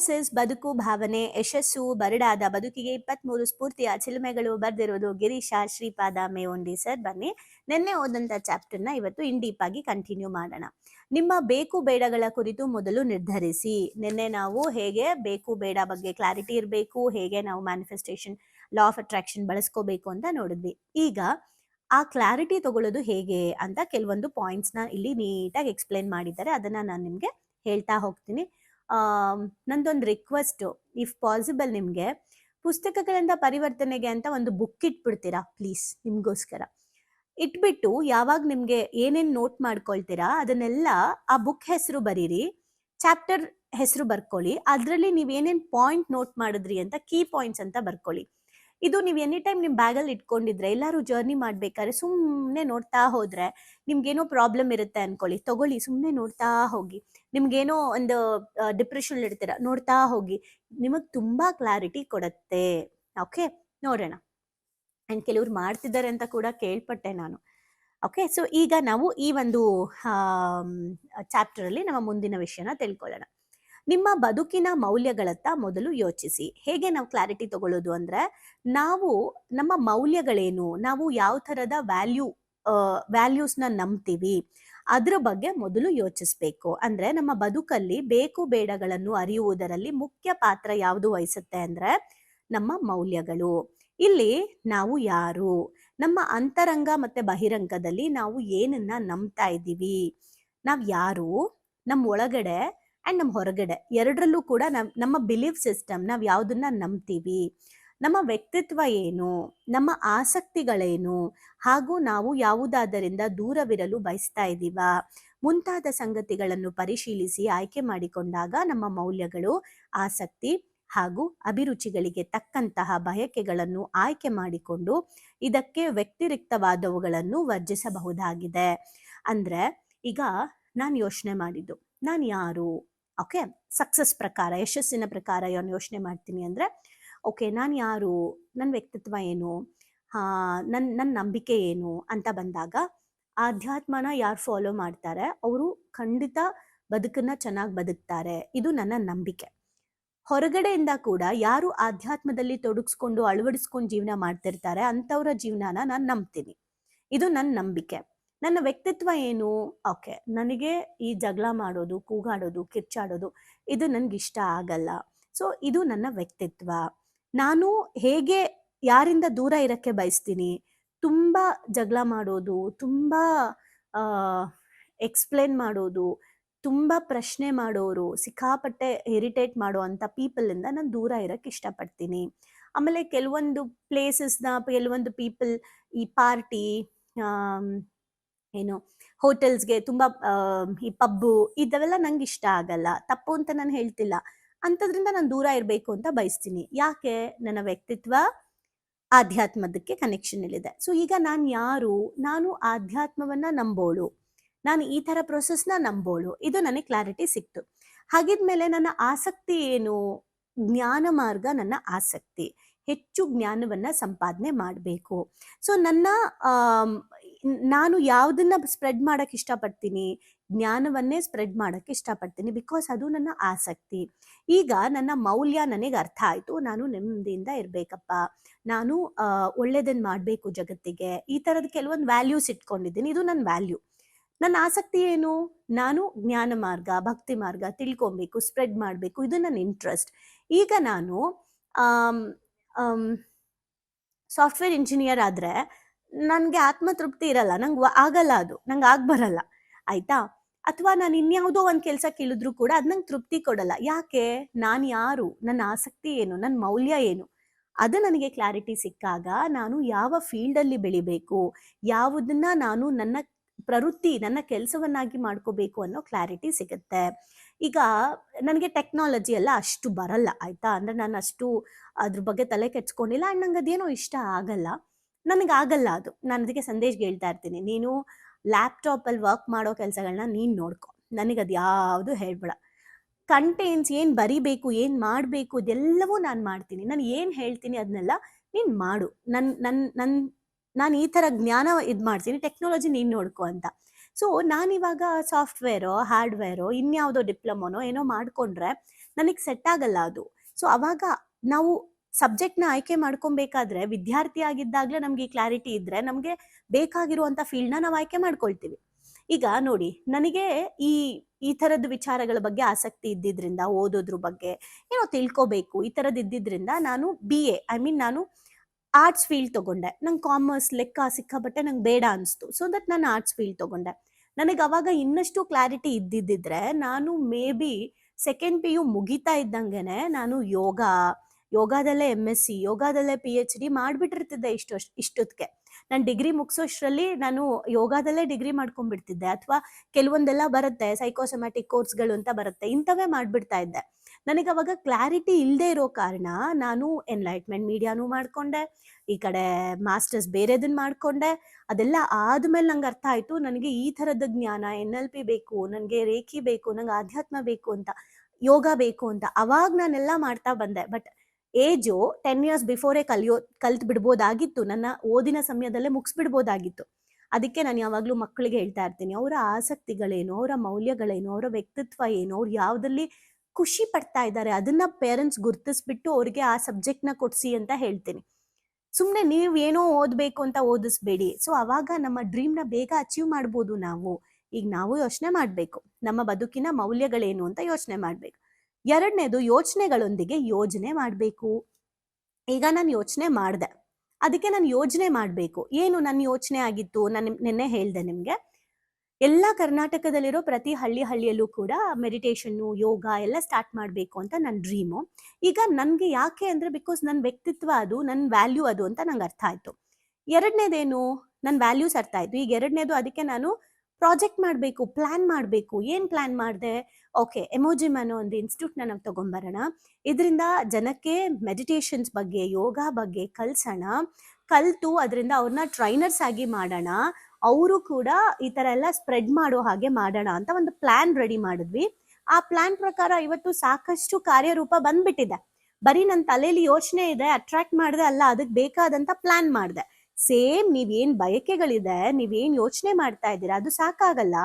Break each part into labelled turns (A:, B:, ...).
A: Oasis ಬದುಕು, ಭಾವನೆ, ಯಶಸ್ಸು, ಬರಡಾದ ಬದುಕಿಗೆ ಇಪ್ಪತ್ಮೂರು ಸ್ಫೂರ್ತಿಯ ಚಿಲುಮೆಗಳು ಬರೆದಿರೋದು ಗಿರೀಶ ಶ್ರೀಪಾದ ಮೇವಂಡಿ ಸರ್. ಬನ್ನಿ, ನಿನ್ನೆ ಓದಂತ ಚಾಪ್ಟರ್ನ ಇವತ್ತು ಇನ್ ಆಗಿ ಕಂಟಿನ್ಯೂ ಮಾಡೋಣ. ನಿಮ್ಮ ಬೇಕು ಬೇಡಗಳ ಕುರಿತು ಮೊದಲು ನಿರ್ಧರಿಸಿ. ನಿನ್ನೆ ನಾವು ಹೇಗೆ ಬೇಕು ಬೇಡ ಬಗ್ಗೆ ಕ್ಲಾರಿಟಿ ಇರಬೇಕು, ಹೇಗೆ ನಾವು ಮ್ಯಾನಿಫೆಸ್ಟೇಷನ್, ಲಾ ಆಫ್ ಅಟ್ರಾಕ್ಷನ್ ಬಳಸ್ಕೋಬೇಕು ಅಂತ ನೋಡಿದ್ವಿ. ಈಗ ಆ ಕ್ಲಾರಿಟಿ ತಗೊಳ್ಳೋದು ಹೇಗೆ ಅಂತ ಕೆಲವೊಂದು ಪಾಯಿಂಟ್ಸ್ನ ಇಲ್ಲಿ ನೀಟಾಗಿ ಎಕ್ಸ್ಪ್ಲೇನ್ ಮಾಡಿದ್ದಾರೆ. ಅದನ್ನು ನಾನು ನಿಮಗೆ ಹೇಳ್ತಾ ಹೋಗ್ತೀನಿ. ನಂದೊಂದು ರಿಕ್ವೆಸ್ಟ್ ಇಫ್ ಪಾಸಿಬಲ್ ನಿಮಗೆ. ಪುಸ್ತಕಗಳಿಂದ ಪರಿವರ್ತನೆಗೆ ಅಂತ ಒಂದು ಬುಕ್ ಇಟ್ಬಿಡ್ತೀರಾ? ಪ್ಲೀಸ್ ನಿಮ್ಗೋಸ್ಕರ. ಇಟ್ಬಿಟ್ಟು ಯಾವಾಗ ನಿಮ್ಗೆ ಏನೇನ್ ನೋಟ್ ಮಾಡ್ಕೊಳ್ತೀರಾ, ಅದನ್ನೆಲ್ಲ ಆ ಬುಕ್ ಹೆಸರು ಬರೀರಿ ಚಾಪ್ಟರ್ ಹೆಸರು ಬರ್ಕೊಳ್ಳಿ. ಅದರಲ್ಲಿ ನೀವು ಏನೇನ್ ಪಾಯಿಂಟ್ ನೋಟ್ ಮಾಡಿದ್ರಿ ಅಂತ ಕೀ ಪಾಯಿಂಟ್ಸ್ ಅಂತ ಬರ್ಕೊಳ್ಳಿ. ಇದು ನೀವು ಎನಿ ಟೈಮ್ ನಿಮ್ ಬ್ಯಾಗಲ್ಲಿ ಇಟ್ಕೊಂಡಿದ್ರೆ, ಎಲ್ಲರೂ ಜರ್ನಿ ಮಾಡ್ಬೇಕಾದ್ರೆ ಸುಮ್ಮನೆ ನೋಡ್ತಾ ಹೋದ್ರೆ ನಿಮ್ಗೇನೋ ಪ್ರಾಬ್ಲಮ್ ಇರುತ್ತೆ ಅನ್ಕೊಳ್ಳಿ. ತಗೊಳ್ಳಿ ಸುಮ್ಮನೆ ನೋಡ್ತಾ ಹೋಗಿ. ನಿಮ್ಗೇನೋ ಒಂದು ಡಿಪ್ರೆಷನ್ ಇರ್ತೀರ, ನೋಡ್ತಾ ಹೋಗಿ. ನಿಮಗ್ ತುಂಬಾ ಕ್ಲಾರಿಟಿ ಕೊಡತ್ತೆ. ಓಕೆ ನೋಡೋಣ. ಅಂಡ್ ಕೆಲವ್ರು ಮಾಡ್ತಿದ್ದಾರೆ ಅಂತ ಕೂಡ ಕೇಳ್ಪಟ್ಟೆ ನಾನು. ಓಕೆ ಸೊ ಈಗ ನಾವು ಈ ಒಂದು ಚಾಪ್ಟರ್ ಅಲ್ಲಿ ನಮ್ಮ ಮುಂದಿನ ವಿಷಯನ ತಿಳ್ಕೊಳ್ಳೋಣ. ನಿಮ್ಮ ಬದುಕಿನ ಮೌಲ್ಯಗಳತ್ತ ಮೊದಲು ಯೋಚಿಸಿ. ಹೇಗೆ ನಾವು ಕ್ಲಾರಿಟಿ ತಗೊಳ್ಳೋದು ಅಂದ್ರೆ, ನಾವು ನಮ್ಮ ಮೌಲ್ಯಗಳೇನು, ನಾವು ಯಾವ ಥರದ ವ್ಯಾಲ್ಯೂ ವ್ಯಾಲ್ಯೂಸ್ನ ನಂಬ್ತೀವಿ, ಅದ್ರ ಬಗ್ಗೆ ಮೊದಲು ಯೋಚಿಸ್ಬೇಕು. ಅಂದ್ರೆ ನಮ್ಮ ಬದುಕಲ್ಲಿ ಬೇಕು ಬೇಡಗಳನ್ನು ಅರಿಯುವುದರಲ್ಲಿ ಮುಖ್ಯ ಪಾತ್ರ ಯಾವುದು ವಹಿಸುತ್ತೆ ಅಂದ್ರೆ, ನಮ್ಮ ಮೌಲ್ಯಗಳು. ಇಲ್ಲಿ ನಾವು ಯಾರು? ನಮ್ಮ ಅಂತರಂಗ ಮತ್ತೆ ಬಹಿರಂಗದಲ್ಲಿ ನಾವು ಏನನ್ನ ನಂಬ್ತಾ ಇದ್ದೀವಿ? ನಾವು ಯಾರು? ನಮ್ಮ ಒಳಗಡೆ ಅಂಡ್ ನಮ್ಮ ಹೊರಗಡೆ. ಎರಡರಲ್ಲೂ ಕೂಡ ನಮ್ಮ ನಮ್ಮ ಬಿಲೀಫ್ ಸಿಸ್ಟಮ್ ನಾವು ಯಾವುದನ್ನ ನಂಬ್ತೀವಿ. ನಮ್ಮ ವ್ಯಕ್ತಿತ್ವ ಏನು? ನಮ್ಮ ಆಸಕ್ತಿಗಳೇನು? ಹಾಗೂ ನಾವು ಯಾವುದಾದರಿಂದ ದೂರವಿರಲು ಬಯಸ್ತಾ ಇದ್ದೀವ ಮುಂತಾದ ಸಂಗತಿಗಳನ್ನು ಪರಿಶೀಲಿಸಿ ಆಯ್ಕೆ ಮಾಡಿಕೊಂಡಾಗ ನಮ್ಮ ಮೌಲ್ಯಗಳು, ಆಸಕ್ತಿ ಹಾಗೂ ಅಭಿರುಚಿಗಳಿಗೆ ತಕ್ಕಂತಹ ಬಯಕೆಗಳನ್ನು ಆಯ್ಕೆ ಮಾಡಿಕೊಂಡು ಇದಕ್ಕೆ ವ್ಯತಿರಿಕ್ತವಾದವುಗಳನ್ನು ವರ್ಜಿಸಬಹುದಾಗಿದೆ. ಅಂದ್ರೆ ಈಗ ನಾನು ಯೋಚನೆ ಮಾಡಿದ್ದು, ನಾನು ಯಾರು? ಓಕೆ ಸಕ್ಸಸ್ ಪ್ರಕಾರ, ಯಶಸ್ಸಿನ ಪ್ರಕಾರ ಏನು ಯೋಚನೆ ಮಾಡ್ತೀನಿ ಅಂದರೆ ಓಕೆ ನಾನು ಯಾರು ನನ್ನ ವ್ಯಕ್ತಿತ್ವ ಏನು ನನ್ನ ನನ್ನ ನಂಬಿಕೆ ಏನು ಅಂತ ಬಂದಾಗ, ಆಧ್ಯಾತ್ಮನ ಯಾರು ಫಾಲೋ ಮಾಡ್ತಾರೆ, ಅವರು ಖಂಡಿತ ಬದುಕನ್ನ ಚೆನ್ನಾಗಿ ಬದುಕ್ತಾರೆ. ಇದು ನನ್ನ ನಂಬಿಕೆ. ಹೊರಗಡೆಯಿಂದ ಕೂಡ ಯಾರು ಆಧ್ಯಾತ್ಮದಲ್ಲಿ ತೊಡಗಿಸ್ಕೊಂಡು ಅಳವಡಿಸ್ಕೊಂಡು ಜೀವನ ಮಾಡ್ತಿರ್ತಾರೆ, ಅಂಥವ್ರ ಜೀವನನ ನಾನು ನಂಬ್ತೀನಿ. ಇದು ನನ್ನ ನಂಬಿಕೆ. ನನ್ನ ವ್ಯಕ್ತಿತ್ವ ಏನು? ಓಕೆ, ನನಗೆ ಈ ಜಗಳ ಮಾಡೋದು, ಕೂಗಾಡೋದು, ಕಿರ್ಚಾಡೋದು ಇದು ನನ್ಗೆ ಇಷ್ಟ ಆಗಲ್ಲ. ಸೊ, ಇದು ನನ್ನ ವ್ಯಕ್ತಿತ್ವ. ನಾನು ಹೇಗೆ ಯಾರಿಂದ ದೂರ ಇರಕ್ಕೆ ಬಯಸ್ತೀನಿ? ತುಂಬ ಜಗಳ ಮಾಡೋದು, ತುಂಬ ಎಕ್ಸ್ಪ್ಲೇನ್ ಮಾಡೋದು, ತುಂಬ ಪ್ರಶ್ನೆ ಮಾಡೋರು, ಸಿಕ್ಕಾಪಟ್ಟೆ ಇರಿಟೇಟ್ ಮಾಡೋ ಅಂತ ಪೀಪಲ್ ಇಂದ ನಾನು ದೂರ ಇರಕ್ಕೆ ಇಷ್ಟಪಡ್ತೀನಿ. ಆಮೇಲೆ ಕೆಲವೊಂದು ಪ್ಲೇಸಸ್ನ ಕೆಲವೊಂದು ಪೀಪಲ್ ಈ ಪಾರ್ಟಿ ಏನು, ಹೋಟೆಲ್ಸ್ಗೆ ತುಂಬಾ ಈ ಪಬ್ಬು ಇದೆಲ್ಲ ನಂಗೆ ಇಷ್ಟ ಆಗಲ್ಲ. ತಪ್ಪು ಅಂತ ನಾನು ಹೇಳ್ತಿಲ್ಲ. ಅಂಥದ್ರಿಂದ ನಾನು ದೂರ ಇರಬೇಕು ಅಂತ ಬಯಸ್ತೀನಿ. ಯಾಕೆ? ನನ್ನ ವ್ಯಕ್ತಿತ್ವ ಆಧ್ಯಾತ್ಮದಕ್ಕೆ ಕನೆಕ್ಷನ್ ಇಲ್ಲಿದೆ. ಸೊ ಈಗ ನಾನು ಯಾರು? ನಾನು ಆಧ್ಯಾತ್ಮವನ್ನ ನಂಬೋಳು. ನಾನು ಈ ತರ ಪ್ರೊಸೆಸ್ನ ನಂಬೋಳು. ಇದು ನನಗೆ ಕ್ಲಾರಿಟಿ ಸಿಕ್ತು. ಹಾಗಿದ್ಮೇಲೆ ನನ್ನ ಆಸಕ್ತಿ ಏನು? ಜ್ಞಾನ ಮಾರ್ಗ ನನ್ನ ಆಸಕ್ತಿ. ಹೆಚ್ಚು ಜ್ಞಾನವನ್ನ ಸಂಪಾದನೆ ಮಾಡಬೇಕು. ಸೊ ನನ್ನ ನಾನು ಯಾವುದನ್ನ ಸ್ಪ್ರೆಡ್ ಮಾಡಕ್ ಇಷ್ಟಪಡ್ತೀನಿ ಜ್ಞಾನವನ್ನೇ ಸ್ಪ್ರೆಡ್ ಮಾಡಕ್ಕೆ ಇಷ್ಟಪಡ್ತೀನಿ ಬಿಕಾಸ್ ಅದು ನನ್ನ ಆಸಕ್ತಿ. ಈಗ ನನ್ನ ಮೌಲ್ಯ ನನಗೆ ಅರ್ಥ ಆಯ್ತು ನಾನು ನೆಮ್ಮದಿಯಿಂದ ಇರ್ಬೇಕಪ್ಪ. ನಾನು ಆ, ಒಳ್ಳೇದನ್ನ ಮಾಡಬೇಕು ಜಗತ್ತಿಗೆ. ಈ ತರದ ಕೆಲವೊಂದು ವ್ಯಾಲ್ಯೂಸ್ ಇಟ್ಕೊಂಡಿದ್ದೀನಿ ಇದು ನನ್ನ ವ್ಯಾಲ್ಯೂ. ನನ್ನ ಆಸಕ್ತಿ ಏನು? ನಾನು ಜ್ಞಾನ ಮಾರ್ಗ ಭಕ್ತಿ ಮಾರ್ಗ ತಿಳ್ಕೊಬೇಕು ಸ್ಪ್ರೆಡ್ ಮಾಡಬೇಕು ಇದು ನನ್ನ ಇಂಟ್ರೆಸ್ಟ್. ಈಗ ನಾನು ಸಾಫ್ಟ್ವೇರ್ ಇಂಜಿನಿಯರ್ ಆದ್ರೆ ನನಗೆ ಆತ್ಮತೃಪ್ತಿ ಇರಲ್ಲ, ನಂಗೆ ಆಗಲ್ಲ ಅದು, ನಂಗೆ ಆಗ ಬರಲ್ಲ ಆಯ್ತಾ? ಅಥವಾ ನಾನು ಇನ್ಯಾವುದೋ ಒಂದು ಕೆಲಸ ಕೇಳಿದ್ರು ಕೂಡ ಅದು ನಂಗೆ ತೃಪ್ತಿ ಕೊಡಲ್ಲ. ಯಾಕೆ? ನಾನು ಯಾರು? ನನ್ನ ಆಸಕ್ತಿ ಏನು? ನನ್ನ ಮೌಲ್ಯ ಏನು? ಅದು ನನಗೆ ಕ್ಲಾರಿಟಿ ಸಿಕ್ಕಾಗ ನಾನು ಯಾವ ಫೀಲ್ಡಲ್ಲಿ ಬೆಳಿಬೇಕು? ಯಾವುದನ್ನ ನಾನು ನನ್ನ ಪ್ರವೃತ್ತಿ, ನನ್ನ ಕೆಲಸವನ್ನಾಗಿ ಮಾಡ್ಕೋಬೇಕು ಅನ್ನೋ ಕ್ಲಾರಿಟಿ ಸಿಗುತ್ತೆ. ಈಗ ನನಗೆ ಟೆಕ್ನಾಲಜಿ ಎಲ್ಲ ಅಷ್ಟು ಬರಲ್ಲ, ಆಯ್ತಾ? ಅಂದ್ರೆ ನಾನು ಅಷ್ಟು ಅದ್ರ ಬಗ್ಗೆ ತಲೆ ಕೆಡ್ಸ್ಕೊಂಡಿಲ್ಲ ಆ್ಯಂಡ್ ನಂಗೆ ಅದೇನೋ ಇಷ್ಟ ಆಗಲ್ಲ. ನನಗೆ ಆಗಲ್ಲ ಅದು. ನಾನು ಅದಕ್ಕೆ ಸಂದೇಶ್ಗೆ ಹೇಳ್ತಾ ಇರ್ತೀನಿ. ನೀನು ಲ್ಯಾಪ್ಟಾಪಲ್ಲಿ ವರ್ಕ್ ಮಾಡೋ ಕೆಲಸಗಳನ್ನ ನೀನು ನೋಡ್ಕೊ. ನನಗೆ ಅದು ಯಾವುದು ಹೇಳ್ಬೇಡ. ಕಂಟೆಂಟ್ಸ್ ಏನು ಬರಿಬೇಕು, ಏನು ಮಾಡಬೇಕು ಇದೆಲ್ಲವೂ ನಾನು ಮಾಡ್ತೀನಿ. ನಾನು ಏನು ಹೇಳ್ತೀನಿ ಅದನ್ನೆಲ್ಲ ನೀನು ಮಾಡು. ನನ್ನ ನನ್ನ ನನ್ನ ನಾನು ಈ ಥರ ಜ್ಞಾನ ಇದು ಮಾಡ್ತೀನಿ. ಟೆಕ್ನಾಲಜಿ ನೀನು ನೋಡ್ಕೊ ಅಂತ. ಸೊ ನಾನಿವಾಗ ಸಾಫ್ಟ್ವೇರೋ, ಹಾರ್ಡ್ವೇರೋ, ಇನ್ಯಾವುದೋ ಡಿಪ್ಲೊಮೊನೋ ಏನೋ ಮಾಡ್ಕೊಂಡ್ರೆ ನನಗೆ ಸೆಟ್ ಆಗಲ್ಲ ಅದು. ಸೊ ಅವಾಗ ನಾವು ಸಬ್ಜೆಕ್ಟ್ನ ಆಯ್ಕೆ ಮಾಡ್ಕೊಬೇಕಾದ್ರೆ ವಿದ್ಯಾರ್ಥಿ ಆಗಿದ್ದಾಗಲೇ ನಮ್ಗೆ ಈ ಕ್ಲಾರಿಟಿ ಇದ್ರೆ ನಮಗೆ ಬೇಕಾಗಿರುವಂತ ಫೀಲ್ಡ್ನ ನಾವು ಆಯ್ಕೆ ಮಾಡ್ಕೊಳ್ತೀವಿ. ಈಗ ನೋಡಿ, ನನಗೆ ಈ ಈ ಥರದ ವಿಚಾರಗಳ ಬಗ್ಗೆ ಆಸಕ್ತಿ ಇದ್ದಿದ್ರಿಂದ ಓದೋದ್ರ ಬಗ್ಗೆ, ಏನೋ ತಿಳ್ಕೊಬೇಕು, ಈ ಥರದ್ದು ಇದ್ದಿದ್ರಿಂದ ನಾನು ಬಿ ಎ ಐ ಮೀನ್ ನಾನು ಆರ್ಟ್ಸ್ ಫೀಲ್ಡ್ ತಗೊಂಡೆ. ನಂಗೆ ಕಾಮರ್ಸ್ ಲೆಕ್ಕ ಸಿಕ್ಕಾಪಟ್ಟೆ ನಂಗೆ ಬೇಡ ಅನಿಸ್ತು. ಸೊ ದಟ್ ನಾನು ಆರ್ಟ್ಸ್ ಫೀಲ್ಡ್ ತಗೊಂಡೆ. ನನಗೆ ಅವಾಗ ಇನ್ನಷ್ಟು ಕ್ಲಾರಿಟಿ ಇದ್ದಿದ್ದಿದ್ರೆ ನಾನು maybe second P U ಮುಗಿತಾ ಇದ್ದಂಗೆನೆ ನಾನು ಯೋಗ ಯೋಗದಲ್ಲೇ ಎಂ ಎಸ್ ಸಿ ಯೋಗದಲ್ಲೇ ಪಿ ಎಚ್ ಡಿ ಮಾಡಿಬಿಟ್ಟಿರ್ತಿದ್ದೆ ಇಷ್ಟು ಇಷ್ಟೊತ್ತಿಗೆ ನಾನು ಡಿಗ್ರಿ ಮುಗಿಸೋಷ್ಟರಲ್ಲಿ ನಾನು ಯೋಗದಲ್ಲೇ ಡಿಗ್ರಿ ಮಾಡ್ಕೊಂಡ್ಬಿಡ್ತಿದ್ದೆ. ಅಥವಾ ಕೆಲವೊಂದೆಲ್ಲ ಬರುತ್ತೆ ಸೈಕೋಸೊಮ್ಯಾಟಿಕ್ ಕೋರ್ಸ್ಗಳು ಅಂತ ಬರುತ್ತೆ, ಇಂಥವೇ ಮಾಡಿಬಿಡ್ತಾ ಇದ್ದೆ. ನನಗೆ ಅವಾಗ ಕ್ಲಾರಿಟಿ ಇಲ್ಲದೆ ಇರೋ ಕಾರಣ ನಾನು ಎನ್ಲೈಟ್ಮೆಂಟ್ ಮೀಡಿಯಾನೂ ಮಾಡಿಕೊಂಡೆ, ಈ ಕಡೆ ಮಾಸ್ಟರ್ಸ್ ಬೇರೆದನ್ನ ಮಾಡ್ಕೊಂಡೆ. ಅದೆಲ್ಲ ಆದಮೇಲೆ ನಂಗೆ ಅರ್ಥ ಆಯ್ತು, ನನಗೆ ಈ ಥರದ ಜ್ಞಾನ ಎನ್ ಎಲ್ ಪಿ ಬೇಕು, ನನಗೆ ರೇಖಿ ಬೇಕು, ನಂಗೆ ಆಧ್ಯಾತ್ಮ ಬೇಕು ಅಂತ, ಯೋಗ ಬೇಕು ಅಂತ, ಅವಾಗ ನಾನೆಲ್ಲ ಮಾಡ್ತಾ ಬಂದೆ. ಬಟ್ ಏಜು ಟೆನ್ ಇಯರ್ಸ್ ಬಿಫೋರೇ ಕಲಿಯೋ, ಕಲ್ತ್ ಬಿಡ್ಬೋದಾಗಿತ್ತು. ನನ್ನ ಓದಿನ ಸಮಯದಲ್ಲೇ ಮುಗಿಸ್ಬಿಡ್ಬೋದಾಗಿತ್ತು. ಅದಕ್ಕೆ ನಾನು ಯಾವಾಗಲೂ ಮಕ್ಕಳಿಗೆ ಹೇಳ್ತಾ ಇರ್ತೀನಿ, ಅವರ ಆಸಕ್ತಿಗಳೇನು, ಅವರ ಮೌಲ್ಯಗಳೇನು, ಅವರ ವ್ಯಕ್ತಿತ್ವ ಏನು, ಅವ್ರು ಯಾವುದಲ್ಲಿ ಖುಷಿ ಪಡ್ತಾ ಇದ್ದಾರೆ, ಅದನ್ನ ಪೇರೆಂಟ್ಸ್ ಗುರ್ತಿಸ್ಬಿಟ್ಟು ಅವ್ರಿಗೆ ಆ ಸಬ್ಜೆಕ್ಟ್ನ ಕೊಡ್ಸಿ ಅಂತ ಹೇಳ್ತೀನಿ. ಸುಮ್ಮನೆ ನೀವು ಏನೋ ಓದಬೇಕು ಅಂತ ಓದಿಸ್ಬೇಡಿ. ಸೊ ಅವಾಗ ನಮ್ಮ ಡ್ರೀಮ್ನ ಬೇಗ ಅಚೀವ್ ಮಾಡ್ಬೋದು ನಾವು. ಈಗ ನಾವು ಯೋಚನೆ ಮಾಡಬೇಕು. ನಮ್ಮ ಬದುಕಿನ ಮೌಲ್ಯಗಳೇನು ಅಂತ ಯೋಚನೆ ಮಾಡಬೇಕು. ಎರಡನೇದು ಯೋಚನೆಗಳೊಂದಿಗೆ ಯೋಜನೆ ಮಾಡಬೇಕು. ಈಗ ನಾನು ಯೋಚನೆ ಮಾಡಿದೆ. ಅದಕ್ಕೆ ನಾನು ಯೋಜನೆ ಮಾಡಬೇಕು. ಏನು ನನ್ನ ಯೋಚನೆ ಆಗಿತ್ತು? ನಾನು ನಿನ್ನೆ ಹೇಳ್ದೆ ನಿಮಗೆ. ಎಲ್ಲ ಕರ್ನಾಟಕದಲ್ಲಿರೋ ಪ್ರತಿ ಹಳ್ಳಿ ಹಳ್ಳಿಯಲ್ಲೂ ಕೂಡ ಮೆಡಿಟೇಷನ್ನು, ಯೋಗ ಎಲ್ಲ ಸ್ಟಾರ್ಟ್ ಮಾಡಬೇಕು ಅಂತ ನನ್ನ ಡ್ರೀಮು. ಈಗ ನನಗೆ ಯಾಕೆ ಅಂದರೆ ಬಿಕಾಸ್ ನನ್ನ ವ್ಯಕ್ತಿತ್ವ ಅದು ನನ್ನ ವ್ಯಾಲ್ಯೂ ಅದು ಅಂತ ನಂಗೆ ಅರ್ಥ ಆಯಿತು. ಎರಡನೇದೇನು? ನನ್ನ ವ್ಯಾಲ್ಯೂಸ್ ಅರ್ಥ ಆಯಿತು. ಈಗ ಎರಡನೇದು ಅದಕ್ಕೆ ನಾನು ಪ್ರಾಜೆಕ್ಟ್ ಮಾಡಬೇಕು ಪ್ಲ್ಯಾನ್ ಮಾಡಬೇಕು. ಏನು ಪ್ಲ್ಯಾನ್ ಮಾಡಿದೆ? ಓಕೆ ಎಮೋಜಿಮ್ ಅನ್ನೋ ಒಂದು ಇನ್ಸ್ಟಿಟ್ಯೂಟ್ನ ನಾವು ತಗೊಂಬರೋಣ. ಇದರಿಂದ ಜನಕ್ಕೆ ಮೆಡಿಟೇಷನ್ಸ್ ಬಗ್ಗೆ, ಯೋಗ ಬಗ್ಗೆ ಕಲ್ಸೋಣ. ಕಲ್ತು ಅದರಿಂದ ಅವ್ರನ್ನ ಟ್ರೈನರ್ಸ್ ಆಗಿ ಮಾಡೋಣ. ಅವರು ಕೂಡ ಈ ಥರ ಎಲ್ಲ ಸ್ಪ್ರೆಡ್ ಮಾಡೋ ಹಾಗೆ ಮಾಡೋಣ ಅಂತ ಒಂದು ಪ್ಲ್ಯಾನ್ ರೆಡಿ ಮಾಡಿದ್ವಿ. ಆ ಪ್ಲ್ಯಾನ್ ಪ್ರಕಾರ ಇವತ್ತು ಸಾಕಷ್ಟು ಕಾರ್ಯರೂಪ ಬಂದ್ಬಿಟ್ಟಿದೆ. ಬರೀ ನನ್ನ ತಲೆಯಲ್ಲಿ ಯೋಚನೆ ಇದೆ ಅಟ್ರಾಕ್ಟ್ ಮಾಡಿದೆ ಅಲ್ಲ, ಅದಕ್ಕೆ ಬೇಕಾದಂತ ಪ್ಲ್ಯಾನ್ ಮಾಡಿದೆ. ಸೇಮ್ ನೀವೇನು ಬಯಕೆಗಳಿದೆ, ನೀವೇನು ಯೋಚನೆ ಮಾಡ್ತಾ ಇದ್ದೀರಾ, ಅದು ಸಾಕಾಗಲ್ಲ.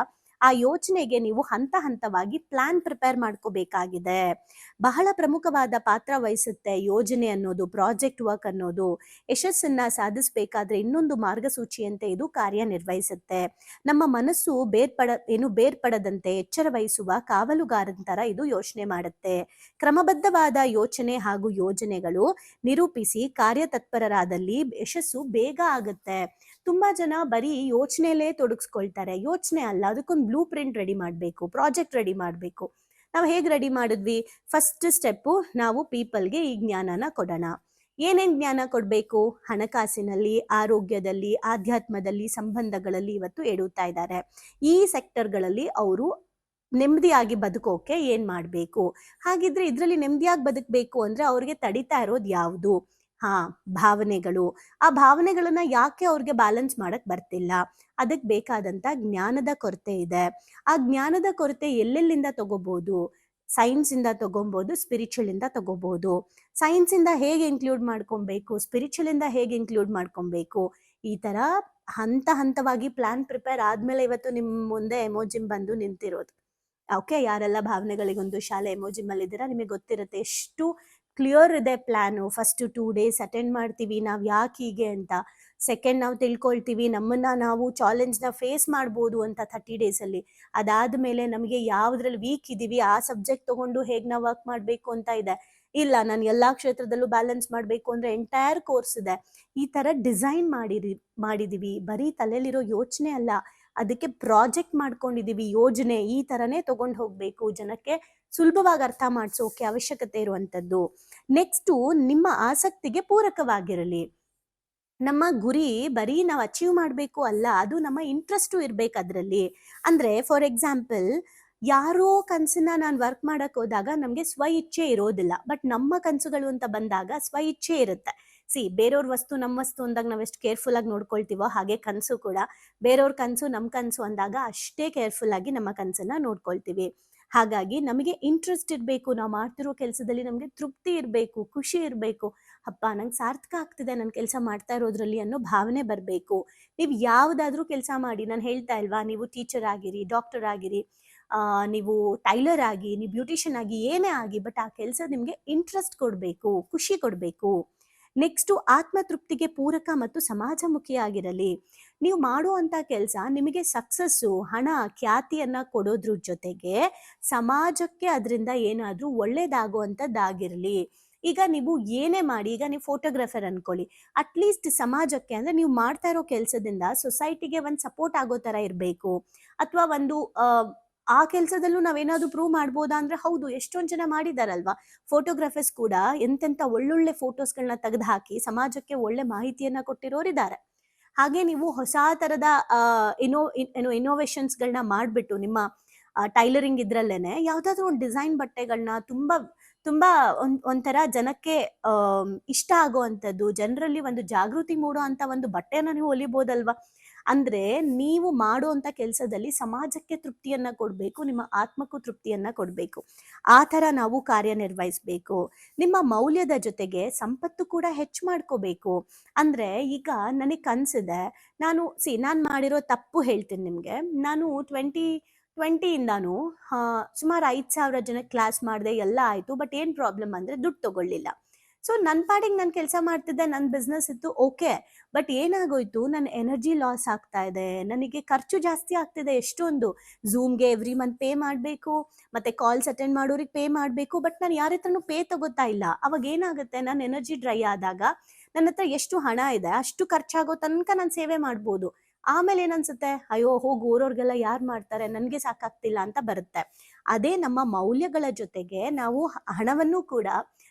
A: ಆ ಯೋಚನೆಗೆ ನೀವು ಹಂತ ಹಂತವಾಗಿ ಪ್ಲಾನ್ ಪ್ರಿಪೇರ್ ಮಾಡ್ಕೋಬೇಕಾಗಿದೆ. ಬಹಳ ಪ್ರಮುಖವಾದ ಪಾತ್ರ ವಹಿಸುತ್ತೆ ಯೋಜನೆ ಅನ್ನೋದು ಪ್ರಾಜೆಕ್ಟ್ ವರ್ಕ್ ಅನ್ನೋದು. ಯಶಸ್ಸನ್ನ ಸಾಧಿಸಬೇಕಾದ್ರೆ ಇನ್ನೊಂದು ಮಾರ್ಗಸೂಚಿಯಂತೆ ಇದು ಕಾರ್ಯನಿರ್ವಹಿಸುತ್ತೆ. ನಮ್ಮ ಮನಸ್ಸು ಬೇರ್ಪಡ, ಏನು ಬೇರ್ಪಡದಂತೆ ಎಚ್ಚರ ವಹಿಸುವ ಕಾವಲುಗಾರಂತರ ಇದು ಯೋಚನೆ ಮಾಡುತ್ತೆ. ಕ್ರಮಬದ್ಧವಾದ ಯೋಚನೆ ಹಾಗೂ ಯೋಜನೆಗಳು ನಿರೂಪಿಸಿ ಕಾರ್ಯತತ್ಪರರಾದಲ್ಲಿ ಯಶಸ್ಸು ಬೇಗ ಆಗುತ್ತೆ. ತುಂಬಾ ಜನ ಬರೀ ಯೋಚನೆಲೇ ತೊಡಗಿಸ್ಕೊಳ್ತಾರೆ. ಯೋಚನೆ ಅಲ್ಲ, ಅದಕ್ಕೊಂದು ಬ್ಲೂ ಪ್ರಿಂಟ್ ರೆಡಿ ಮಾಡಬೇಕು ಪ್ರಾಜೆಕ್ಟ್ ರೆಡಿ ಮಾಡಬೇಕು. ನಾವು ಹೇಗೆ ರೆಡಿ ಮಾಡಿದ್ವಿ? ಫಸ್ಟ್ ಸ್ಟೆಪ್ಪು ನಾವು ಪೀಪಲ್ಗೆ ಈ ಜ್ಞಾನನ ಕೊಡೋಣ. ಏನೇನ್ ಜ್ಞಾನ ಕೊಡಬೇಕು? ಹಣಕಾಸಿನಲ್ಲಿ, ಆರೋಗ್ಯದಲ್ಲಿ, ಆಧ್ಯಾತ್ಮದಲ್ಲಿ ಸಂಬಂಧಗಳಲ್ಲಿ ಇವತ್ತು ಎಡುತ್ತಾ ಇದ್ದಾರೆ. ಈ ಸೆಕ್ಟರ್ಗಳಲ್ಲಿ ಅವರು ನೆಮ್ಮದಿಯಾಗಿ ಬದುಕೋಕೆ ಏನ್ ಮಾಡಬೇಕು? ಹಾಗಿದ್ರೆ ಇದರಲ್ಲಿ ನೆಮ್ಮದಿಯಾಗಿ ಬದುಕಬೇಕು ಅಂದ್ರೆ ಅವ್ರಿಗೆ ತಡಿತಾ ಇರೋದು ಯಾವುದು? ಹಾ, ಭಾವನೆಗಳು. ಆ ಭಾವನೆಗಳನ್ನ ಯಾಕೆ ಅವ್ರಿಗೆ ಬ್ಯಾಲೆನ್ಸ್ ಮಾಡಕ್ ಬರ್ತಿಲ್ಲ? ಅದಕ್ಕೆ ಬೇಕಾದಂತ ಜ್ಞಾನದ ಕೊರತೆ ಇದೆ. ಆ ಜ್ಞಾನದ ಕೊರತೆ ಎಲ್ಲೆಲ್ಲಿಂದ ತಗೋಬಹುದು ಸೈನ್ಸ್ ಇಂದ ತಗೊಬಹುದು ಸ್ಪಿರಿಚುವಲ್ ಇಂದ ತಗೋಬಹುದು ಸೈನ್ಸ್ ಇಂದ ಹೇಗೆ ಇನ್ಕ್ಲೂಡ್ ಮಾಡ್ಕೊಬೇಕು? ಸ್ಪಿರಿಚುವಲ್ ಇಂದ ಹೇಗೆ ಇನ್ಕ್ಲೂಡ್ ಮಾಡ್ಕೊಬೇಕು? ಈ ತರ ಹಂತ ಹಂತವಾಗಿ ಪ್ಲಾನ್ ಪ್ರಿಪೇರ್ ಆದ್ಮೇಲೆ ಇವತ್ತು ನಿಮ್ ಮುಂದೆ ಎಮೋಜಿಮ್ ಬಂದು ನಿಂತಿರೋದು. ಓಕೆ ಯಾರೆಲ್ಲ ಭಾವನೆಗಳಿಗೊಂದು ಶಾಲೆ ಎಮೋಜಿಮ್ ಅಲ್ಲಿ ಇದ್ದೀರಾ ನಿಮಗೆ ಗೊತ್ತಿರುತ್ತೆ ಎಷ್ಟು ಕ್ಲಿಯರ್ ಇದೆ plan first two days attend ಮಾಡ್ತೀವಿ, ನಾವು ಯಾಕೆ ಹೀಗೆ ಅಂತ. ಸೆಕೆಂಡ್ ನಾವು ತಿಳ್ಕೊಳ್ತೀವಿ, ನಮ್ಮನ್ನ ನಾವು ಚಾಲೆಂಜ್ನ ಫೇಸ್ ಮಾಡ್ಬೋದು ಅಂತ ಥರ್ಟಿ ಡೇಸಲ್ಲಿ ಅದಾದ್ಮೇಲೆ ನಮಗೆ ಯಾವುದ್ರಲ್ಲಿ ವೀಕ್ ಇದ್ದೀವಿ ಆ ಸಬ್ಜೆಕ್ಟ್ ತಗೊಂಡು ಹೇಗೆ ನಾವು ವರ್ಕ್ ಮಾಡಬೇಕು ಅಂತ ಇದೆ. ಇಲ್ಲ, ನಾನು ಎಲ್ಲ ಕ್ಷೇತ್ರದಲ್ಲೂ ಬ್ಯಾಲೆನ್ಸ್ ಮಾಡಬೇಕು ಅಂದರೆ ಎಂಟೈರ್ ಕೋರ್ಸ್ ಇದೆ. ಈ ಥರ ಡಿಸೈನ್ ಮಾಡಿರಿ ಮಾಡಿದ್ದೀವಿ ಬರೀ ತಲೆಯಲ್ಲಿರೋ ಯೋಚನೆ ಅಲ್ಲ. ಅದಕ್ಕೆ ಪ್ರಾಜೆಕ್ಟ್ ಮಾಡ್ಕೊಂಡಿದ್ದೀವಿ ಯೋಜನೆ ಈ ತರನೇ ತಗೊಂಡು ಹೋಗಬೇಕು, ಜನಕ್ಕೆ ಸುಲಭವಾಗಿ ಅರ್ಥ ಮಾಡಿಸೋಕೆ ಅವಶ್ಯಕತೆ ಇರುವಂತದ್ದು ನೆಕ್ಸ್ಟು ನಿಮ್ಮ ಆಸಕ್ತಿಗೆ ಪೂರಕವಾಗಿರಲಿ. ನಮ್ಮ ಗುರಿ ಬರೀ ನಾವು ಅಚೀವ್ ಮಾಡಬೇಕು ಅಲ್ಲ, ಅದು ನಮ್ಮ ಇಂಟ್ರೆಸ್ಟು ಇರ್ಬೇಕು ಅದರಲ್ಲಿ. ಅಂದ್ರೆ ಫಾರ್ ಎಕ್ಸಾಂಪಲ್ ಯಾರೋ ಕನಸನ್ನ ನಾನು ವರ್ಕ್ ಮಾಡಕ್ ಹೋದಾಗ ನಮಗೆ ಸ್ವ ಇಚ್ಛೆ ಇರೋದಿಲ್ಲ ಬಟ್ ನಮ್ಮ ಕನಸುಗಳು ಅಂತ ಬಂದಾಗ ಸ್ವ ಇರುತ್ತೆ. ಸಿ ಬೇರೆಯವ್ರ ವಸ್ತು ನಮ್ಮ ವಸ್ತು ಅಂದಾಗ ನಾವು ಎಷ್ಟು ಕೇರ್ಫುಲ್ ಆಗಿ ನೋಡ್ಕೊಳ್ತೀವೋ ಹಾಗೆ ಕನಸು ಕೂಡ ಬೇರೆಯವ್ರ ಕನಸು ನಮ್ಮ ಕನಸು ಅಂದಾಗ ಅಷ್ಟೇ ಕೇರ್ಫುಲ್ ಆಗಿ ನಮ್ಮ ಕನಸನ್ನ ನೋಡ್ಕೊಳ್ತೀವಿ. ಹಾಗಾಗಿ ನಮಗೆ ಇಂಟ್ರೆಸ್ಟ್ ಇರಬೇಕು, ನಾವು ಮಾಡ್ತಿರೋ ಕೆಲಸದಲ್ಲಿ ನಮಗೆ ತೃಪ್ತಿ ಇರಬೇಕು, ಖುಷಿ ಇರಬೇಕು. ಅಪ್ಪ, ನಂಗೆ ಸಾರ್ಥಕ ಆಗ್ತಿದೆ ನಾನು ಕೆಲಸ ಮಾಡ್ತಾ ಇರೋದ್ರಲ್ಲಿ ಅನ್ನೋ ಭಾವನೆ ಬರಬೇಕು. ನೀವು ಯಾವುದಾದ್ರೂ ಕೆಲಸ ಮಾಡಿ, ನಾನು ಹೇಳ್ತಾ ಇಲ್ವಾ, ನೀವು ಟೀಚರ್ ಆಗಿರಿ ಡಾಕ್ಟರ್ ಆಗಿರಿ ನೀವು ಟೈಲರ್ ಆಗಿ, ನೀವು ಬ್ಯೂಟಿಷಿಯನ್ ಆಗಿ, ಏನೇ ಆಗಿ ಬಟ್ ಆ ಕೆಲಸ ನಿಮಗೆ ಇಂಟ್ರೆಸ್ಟ್ ಕೊಡಬೇಕು, ಖುಷಿ ಕೊಡಬೇಕು. ನೆಕ್ಸ್ಟು ಆತ್ಮತೃಪ್ತಿಗೆ ಪೂರಕ ಮತ್ತು ಸಮಾಜಮುಖಿಯಾಗಿರಲಿ. ನೀವು ಮಾಡುವಂಥ ಕೆಲಸ ನಿಮಗೆ ಸಕ್ಸಸ್ಸು ಹಣ, ಖ್ಯಾತಿಯನ್ನ ಕೊಡೋದ್ರ ಜೊತೆಗೆ ಸಮಾಜಕ್ಕೆ ಅದರಿಂದ ಏನಾದರೂ ಒಳ್ಳೇದಾಗುವಂಥದ್ದಾಗಿರಲಿ ಈಗ ನೀವು ಏನೇ ಮಾಡಿ, ಈಗ ನೀವು ಫೋಟೋಗ್ರಾಫರ್ ಅನ್ಕೊಳ್ಳಿ. ಅಟ್ಲೀಸ್ಟ್ ಸಮಾಜಕ್ಕೆ ಅಂದ್ರೆ ನೀವು ಮಾಡ್ತಾ ಇರೋ ಕೆಲಸದಿಂದ ಸೊಸೈಟಿಗೆ ಒಂದು ಸಪೋರ್ಟ್ ಆಗೋ ಥರ ಇರಬೇಕು. ಅಥವಾ ಒಂದು ಆ, ಕೆಲಸದಲ್ಲೂ ನಾವೇನಾದ್ರೂ ಪ್ರೂವ್ ಮಾಡ್ಬೋದಾ ಅಂದ್ರೆ ಹೌದು ಎಷ್ಟೊಂದ್ ಜನ ಮಾಡಿದಾರಲ್ವಾ? ಫೋಟೋಗ್ರಾಫರ್ಸ್ ಕೂಡ ಎಂತೆಂತ ಒಳ್ಳೊಳ್ಳೆ ಫೋಟೋಸ್ಗಳನ್ನ ತೆಗೆದು ಹಾಕಿ ಸಮಾಜಕ್ಕೆ ಒಳ್ಳೆ ಮಾಹಿತಿಯನ್ನ ಕೊಟ್ಟಿರೋರಿದ್ದಾರೆ ಹಾಗೆ ನೀವು ಹೊಸ ತರದ ಇನೋ ಏನು ಇನೋವೇಷನ್ಸ್ಗಳನ್ನ ಮಾಡಿಬಿಟ್ಟು ನಿಮ್ಮ ಟೈಲರಿಂಗ್ ಇದ್ರಲ್ಲೇನೆ ಯಾವ್ದಾದ್ರು ಒಂದು ಡಿಸೈನ್ ಬಟ್ಟೆಗಳನ್ನ ತುಂಬಾ ತುಂಬಾ ಒಂಥರ ಜನಕ್ಕೆ ಇಷ್ಟ ಆಗುವಂಥದ್ದು ಜನರಲ್ಲಿ ಒಂದು ಜಾಗೃತಿ ಮೂಡೋ ಒಂದು ಬಟ್ಟೆನ ನೀವು ಹೊಲಿಬೋದಲ್ವಾ? ಅಂದ್ರೆ ನೀವು ಮಾಡುವಂತ ಕೆಲಸದಲ್ಲಿ ಸಮಾಜಕ್ಕೆ ತೃಪ್ತಿಯನ್ನ ಕೊಡಬೇಕು, ನಿಮ್ಮ ಆತ್ಮಕ್ಕೂ ತೃಪ್ತಿಯನ್ನ ಕೊಡಬೇಕು. ಆ ಥರ ನಾವು ಕಾರ್ಯನಿರ್ವಹಿಸಬೇಕು. ನಿಮ್ಮ ಮೌಲ್ಯದ ಜೊತೆಗೆ ಸಂಪತ್ತು ಕೂಡ ಹೆಚ್ಚು ಮಾಡ್ಕೋಬೇಕು. ಅಂದ್ರೆ ಈಗ ನನಗೆ ಕನ್ಸಿದೆ, ನಾನು ಸಿ, ನಾನು ಮಾಡಿರೋ ತಪ್ಪು ಹೇಳ್ತೀನಿ ನಿಮಗೆ. ನಾನು ಟ್ವೆಂಟಿ, ಟ್ವೆಂಟಿಯಿಂದಾನು ಸುಮಾರು ಐದು ಸಾವಿರ ಜನ ಕ್ಲಾಸ್ ಮಾಡಿದೆ, ಎಲ್ಲ ಆಯಿತು ಬಟ್ ಏನು ಪ್ರಾಬ್ಲಮ್ ಅಂದರೆ ದುಡ್ಡು ತಗೊಳ್ಳಿಲ್ಲ. ಸೊ ನನ್ನ ಪಾಡಿಗೆ ನಾನು ಕೆಲಸ ಮಾಡ್ತಿದ್ದೆ ನನ್ನ ಬಿಸ್ನೆಸ್ ಇತ್ತು ಓಕೆ ಬಟ್ ಏನಾಗೋಯ್ತು? ನನ್ನ ಎನರ್ಜಿ ಲಾಸ್ ಆಗ್ತಾ ಇದೆ. ನನಗೆ ಖರ್ಚು ಜಾಸ್ತಿ ಆಗ್ತಿದೆ ಎಷ್ಟೊಂದು. ಝೂಮ್ಗೆ ಎವ್ರಿ ಮಂತ್ ಪೇ ಮಾಡಬೇಕು, ಮತ್ತೆ ಕಾಲ್ಸ್ ಅಟೆಂಡ್ ಮಾಡೋರಿಗೆ ಪೇ ಮಾಡಬೇಕು ಬಟ್ ನಾನು ಯಾರ ಹತ್ರನೂ ಪೇ ತಗೋತಾ ಇಲ್ಲ. ಅವಾಗ ಏನಾಗುತ್ತೆ? ನನ್ನ ಎನರ್ಜಿ ಡ್ರೈ ಆದಾಗ ನನ್ನ ಹತ್ರ ಎಷ್ಟು ಹಣ ಇದೆ, ಅಷ್ಟು ಖರ್ಚಾಗೋ ತನಕ ನಾನು ಸೇವೆ ಮಾಡ್ಬೋದು. ಆಮೇಲೆ ಏನನ್ಸುತ್ತೆ ಅಯ್ಯೋ, ಹೋಗಿ ಊರವ್ರಿಗೆಲ್ಲ ಯಾರು ಮಾಡ್ತಾರೆ? ನನಗೆ ಸಾಕಾಗ್ತಿಲ್ಲ ಅಂತ ಬರುತ್ತೆ. ಅದೇ ನಮ್ಮ ಮೌಲ್ಯಗಳ ಜೊತೆಗೆ ನಾವು ಹಣವನ್ನು ಕೂಡ